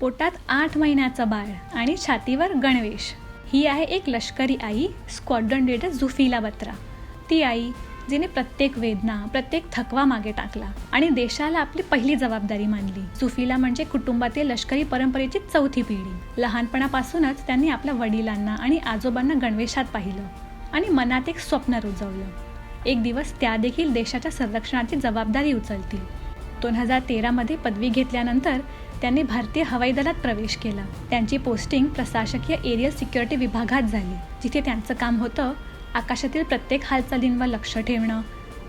पोटात आठ महिन्याचं बाळ आणि छातीवर गणवेश. ही आहे एक लष्करी आई स्क्वॉड्रन लिडर जुफिला बत्रा. ती आई जिने प्रत्येक वेदना प्रत्येक थकवा मागे टाकला आणि देशाला आपली पहिली जबाबदारी मानली. सुफीला म्हणजे कुटुंबातील लष्करी परंपरेची चौथी पिढी. लहानपणापासूनच त्यांनी आपल्या वडिलांना आणि आजोबांना गणवेशात पाहिलं आणि मनात एक स्वप्न रुजवलं. एक दिवस त्या देखील देशाच्या संरक्षणाची जबाबदारी उचलतील. दोन हजार तेरामध्ये पदवी घेतल्यानंतर त्यांनी भारतीय हवाई दलात प्रवेश केला. त्यांची पोस्टिंग प्रशासकीय एरियल सिक्युरिटी विभागात झाली. जिथे त्यांचं काम होतं आकाशातील प्रत्येक हालचालींवर लक्ष ठेवणं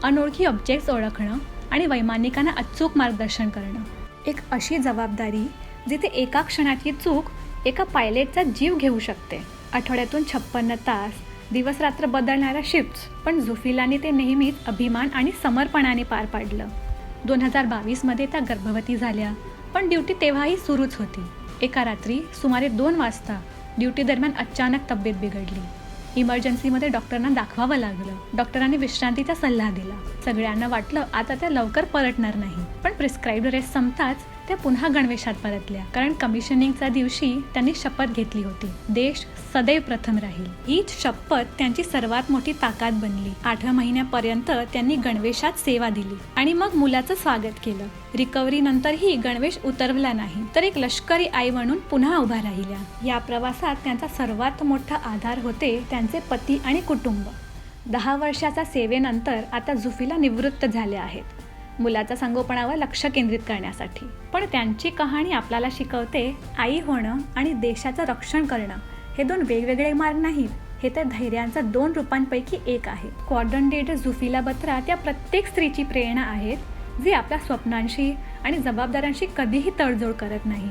अनोळखी ऑब्जेक्ट्स ओळखणं आणि वैमानिकांना अचूक मार्गदर्शन करणं. एक अशी जबाबदारी जिथे एका क्षणाची चूक एका पायलटचा जीव घेऊ शकते. आठवड्यातून छप्पन्न तास दिवस रात्र बदलणाऱ्या शिफ्ट्स पण झुफिलाने ते नेहमीच अभिमान आणि समर्पणाने पार पाडलं. दोन हजार बावीसमध्ये त्या गर्भवती झाल्या. पण ड्युटी तेव्हाही सुरूच होती. एका रात्री सुमारे दोन वाजता ड्युटी दरम्यान अचानक तब्येत बिघडली. इमर्जन्सीमध्ये डॉक्टरांना दाखवावं लागलं. डॉक्टरांनी विश्रांतीचा सल्ला दिला. सगळ्यांना वाटलं आता त्या लवकर परतणार नाही. पण प्रिस्क्राईब्ड रेस्ट संपताच त्या पुन्हा गणवेशात परतल्या. कारण कमिशनिंगच्या दिवशी त्यांनी शपथ घेतली होती. देश सदैव प्रथम राहील. हीच शपथ त्यांची सर्वात मोठी ताकद बनली. आठव्या महिन्यापर्यंत त्यांनी गणवेशात सेवा दिली. आणि मग मुलाचं स्वागत केलं. रिकव्हरी नंतरही गणवेश उतरवला नाही तर एक लष्करी आई म्हणून पुन्हा उभा राहिल्या. या प्रवासात त्यांचा सर्वात मोठा आधार होते त्यांचे पती आणि कुटुंब. दहा वर्षाच्या सेवेनंतर आता जुफीला निवृत्त झाल्या आहेत. मुलाच्या संगोपनावर लक्ष केंद्रित करण्यासाठी. पण त्यांची कहाणी आपल्याला शिकवते आई होणं आणि देशाचं रक्षण करणं. हे दोन वेगवेगळे मार्ग नाहीत. हे तर धैर्यांचा दोन रूपांपैकी एक आहे. क्वाड्रन डेटर झुफिला बत्रा त्या प्रत्येक स्त्रीची प्रेरणा आहेत जी आपल्या स्वप्नांशी आणि जबाबदाऱ्यांशी कधीही तडजोड करत नाही.